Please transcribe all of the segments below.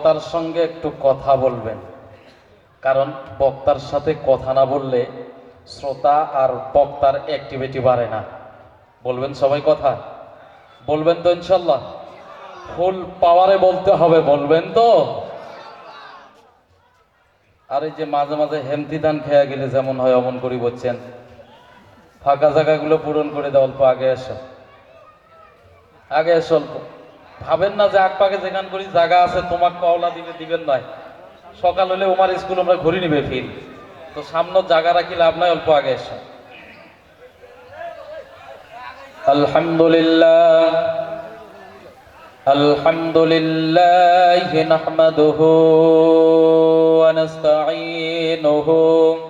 বক্তার সঙ্গে একটু কথা বলবেন। কারণ বক্তার সাথে কথা না বললে শ্রোতা আর বক্তার অ্যাক্টিভিটি বাড়ে না। বলবেন সবাই কথা? বলবেন তো ইনশাল্লাহ। ফুল পাওয়ারে বলতে হবে, বলবেন তো? আর এই যে মাঝে মাঝে হেমতি দান খেয়ে গেলে যেমন হয়, অমন করি বলছেন। ফাঁকা জায়গাগুলো পূরণ করে দাও অল্প, আগে এসো। আগে এসো অল্প। ভাবেন না যে আকপাকে যেখান করি জায়গা আছে তোমাক পাওলা দিবে, দিবেন নাই। সকাল হলে ওমার স্কুল আমরা ঘুরি নিবে ফির। তো সামনে জায়গা রাখি, লাভ নাই, অল্প আগে এসে। আলহামদুলিল্লাহ। আলহামদুলিল্লাহ, নাহমাদুহু ওয়া নাস্তাঈনুহু।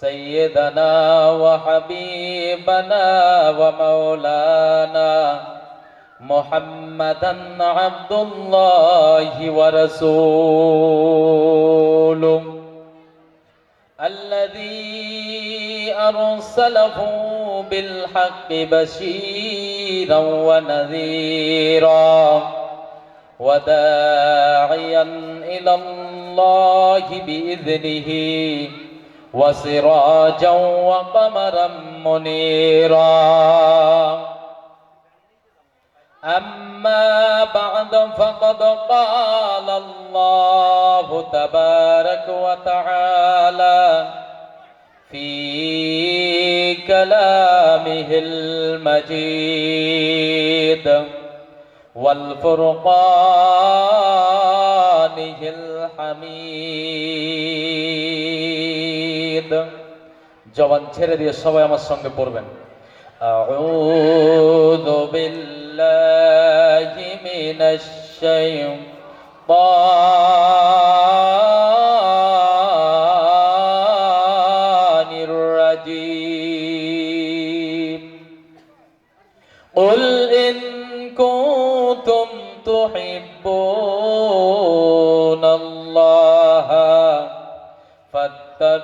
سيدنا وحبيبنا ومولانا محمدا عبد الله ورسوله الذي أرسله بالحق بشيرا ونذيرا وداعيا إلى الله بإذنه وسراجا وقمرا منيرا. أما بعد فقد قال الله تبارك وتعالى في كلامه المجيد والفرقانه الحميد. জবান ছেড়ে দিয়ে সবাই আমার সঙ্গে পড়বেন أعوذ بالله من الشيطان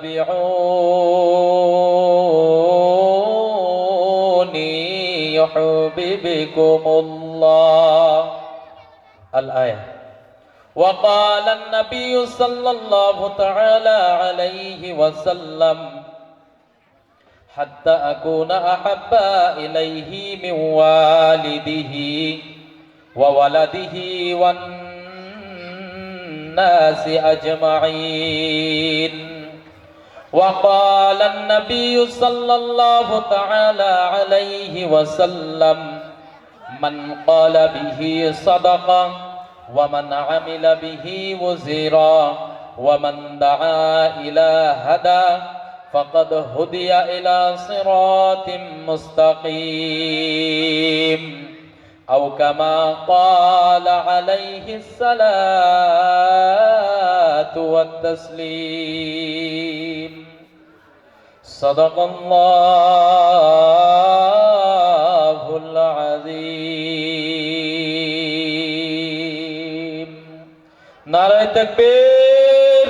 فاتبعوني يحببكم الله. الآية. وقال النبي صلى الله تعالى عليه وسلم حتى أكون أحب إليه من والده وولده والناس أجمعين. وقال النبي صلى الله تعالى عليه وسلم من قال به صدقة ومن عمل به وزرا ومن دعا إلى هدى فقد هدي إلى صراط مستقيم. أو كما قال عليه الصلاة والتسليم. صدق الله العظيم নারায় তাকবীর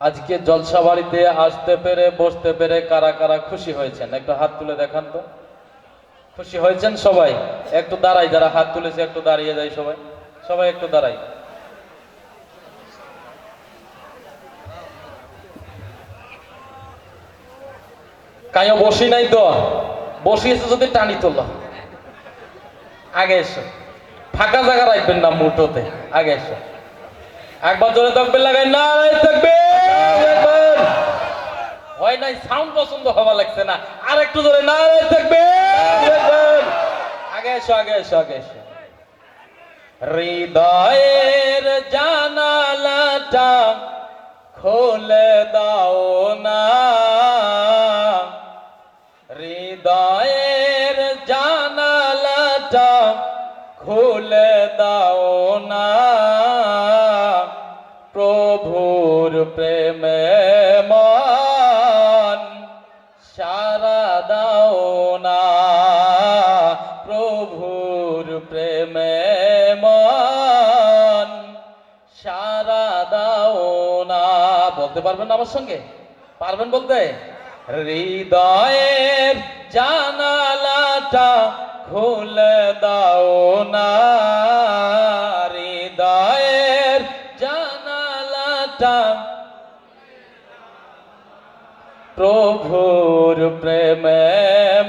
আজকে জলসা বাড়িতে আসতে পেরে বসতে পেরে কারা কারা খুশি হয়েছেন একটু হাত তুলে দেখান তো খুশি হয়েছেন সবাই একটু দাঁড়াই যারা হাত তুলেছে একটু দাঁড়িয়ে যায় সবাই সবাই একটু দাঁড়াই কাইও বসি নাই তো। বসিয়েছে যদি টানি তোল। আগে এসো। ফাঁকা জায়গা রাখবেন না মুঠোতে। আগে এসো। একবার জোরে থাকবে লাগাই। না থাকবে হয় নাই সাউন্ড পছন্দ হওয়া লাগছে না। আর একটু জোরে না থাকবে আগে এসো আগে এসো আগে এসো। হৃদয়ের জানালাটা খোলে দাও না। প্রভুর প্রেমে মন, সারা দাও না। প্রভুর প্রেমে মন, সারা দাও না। বলতে পারবেন না আমার সঙ্গে? পারবেন বলতে? হৃদয়ের জানালাটা খুলে দাও।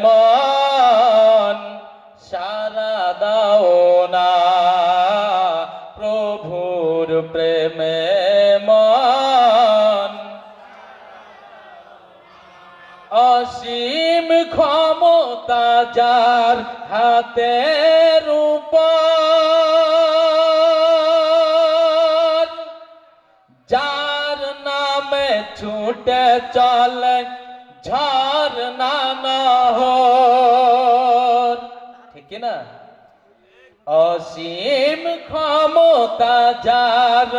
মন সারা দাও না। প্রভুর প্রেমে মন। অসীম ক্ষমতা যার হাতের উপর যার নামে ছুটে চলে ঝড় নানা ঠিক না? অসীম ক্ষমতা যার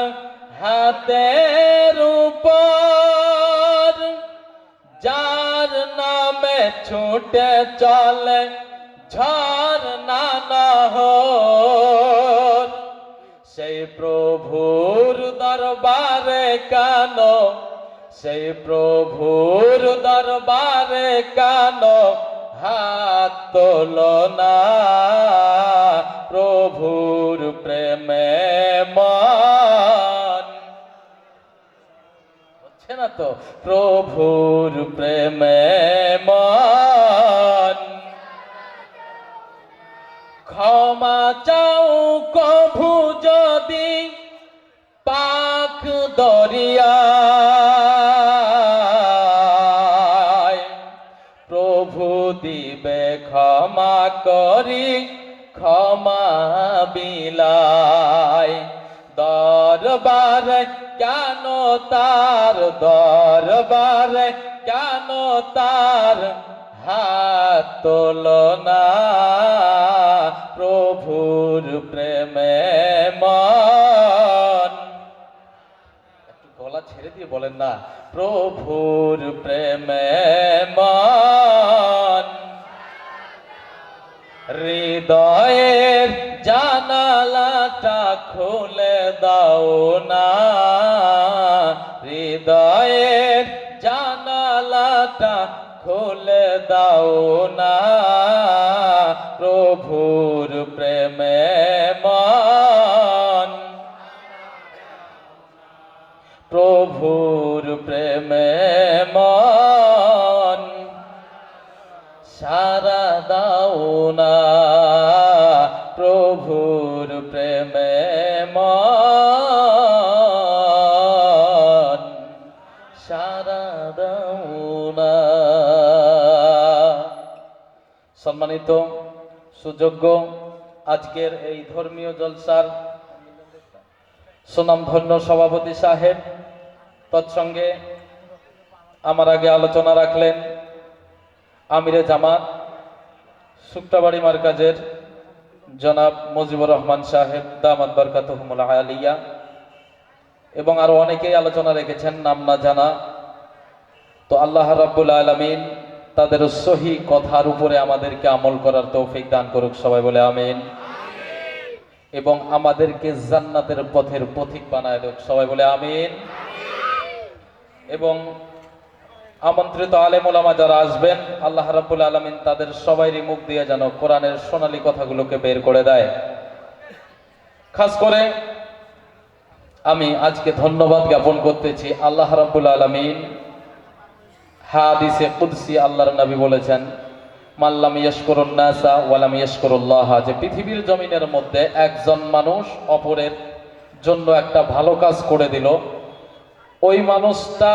হাতের উপর, যার নামে ছুটে চলে ঝড় নানা সেই প্রভুর দরবারে কান সেই প্রভুর দরবারে কান হাত তোল না। প্রভুর প্রেমে মন। না তো? প্রভুর প্রেমে মন। করি ক্ষমা বিলায়। দরবারে কেন তার, দরবারে কেন তার হাত তোলো না? প্রভুর প্রেমে মন। একটু গলা ছেড়ে দিয়ে বলেন না, প্রভুর প্রেমে মন। হৃদয়ের জানালাটা খুলে দাও না। হৃদয়ের জানালাটা খুলে দাও না। প্রভুর প্রেমে সম্মানিত, সুযোগ্য, আজকের এই ধর্মীয় জলসার সুনামধন্য সভাপতি সাহেব তৎসঙ্গে আমার আগে আলোচনা রাখলেন আমিরে জামাত, শুক্তাবাড়ি মার্কাজের জনাব মুজিবুর রহমান সাহেব, দামাত বরকাতহমুল আলিয়া, এবং আরও অনেকেই আলোচনা রেখেছেন, নাম না জানা। তো আল্লাহ রাব্বুল আলামিন তাদের সহি কথার উপরে আমাদেরকে আমল করার তৌফিক দান করুক, সবাই বলে আমিন। এবং আমাদেরকে জান্নাতের পথের পথিক বানায় দেখ সবাই বলে আমিন। এবং আমন্ত্রিত আলেম ওলামা যারা আসবেন, আল্লাহ রাব্বুল আলামিন তাদের সবাইরই মুখ দিয়ে যেন কোরআনের সোনালী কথাগুলোকে বের করে দেয়। খাস করে আমি আজকে ধন্যবাদ জ্ঞাপন করতেছি আল্লাহ রাব্বুল আলামিন হাদিসে কুদসি আল্লাহর নবী বলেছেন মাল্লাম ইয়াশকুরুন নাসা ওয়ালাম ইয়াশকুরুল্লাহ যে পৃথিবীর জমিনের মধ্যে একজন মানুষ অপরের জন্য একটা ভালো কাজ করে দিল, ওই মানুষটা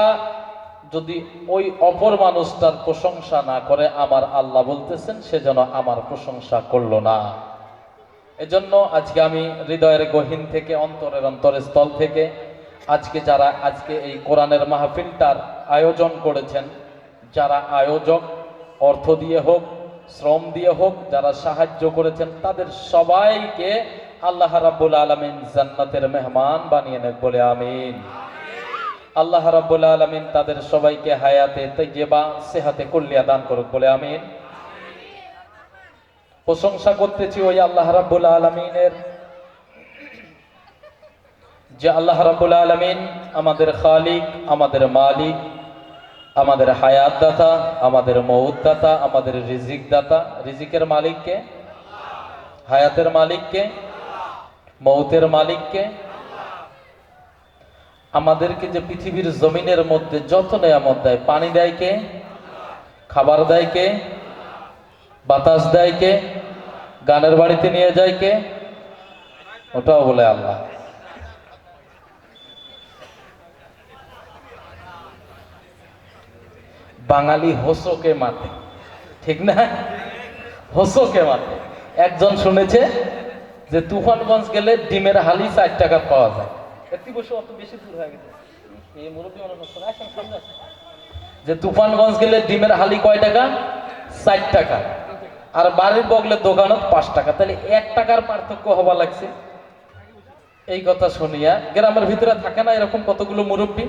যদি ওই অপর মানুষটার প্রশংসা না করে, আমার আল্লাহ বলতেছেন সে যেন আমার প্রশংসা করল না। এজন্য আজকে আমি হৃদয়ের গহীন থেকে, অন্তরের অন্তরের স্থল থেকে, আজকে যারা আজকে এই কোরআনের মাহফিলটার আয়োজন করেছেন যারা আয়োজক, অর্থ দিয়ে হোক, শ্রম দিয়ে হোক, যারা সাহায্য করেছেন, তাদের সবাইকে আল্লাহ রাব্বুল আলামিন জান্নাতের মেহমান বানিয়ে নেক বলে আমিন। আল্লাহ রাব্বুল আলামিন তাদের সবাইকে হায়াতে তৈয়বা সেহাতে, কুল্লিয়া দান করুক বলে আমিন। প্রশংসা করতেছি ওই আল্লাহ রাব্বুল আলামিনের যে আল্লাহ রাব্বুল আলামিন আমাদের খালিক, আমাদের মালিক আমাদের হায়াত দাতা আমাদের মৌত দাতা আমাদের রিজিক দাতা রিজিকের মালিককে হায়াতের মালিককে মৌতের মালিককে আমাদেরকে যে পৃথিবীর জমিনের মধ্যে যত নেয়ামত দেয়, পানি দেয় কে? খাবার দেয় কে? বাতাস দেয় কে? গানের বাড়িতে নিয়ে যায় কে? ওটাও বলে আল্লাহ। বাঙালি হোসোকে মাতে। ঠিক না? হোসোকে মাতে। একজন শুনেছে যে তুফানগঞ্জ গেলে ডিমের হালি ষাট টাকা পাওয়া যায়। একটি বসে অত বেশি দূর হয়ে গেছে। এই মুরব্বী। যে তুফানগঞ্জ গেলে ডিমের হালি কয় টাকা? ষাট টাকা। আর বাড়ির বগলের দোকানত পাঁচ টাকা। তাহলে এক টাকার পার্থক্য হবা লাগছে। এই কথা শুনিয়া গ্রামের ভিতরে থাকে না এরকম কতগুলো মুরব্বী?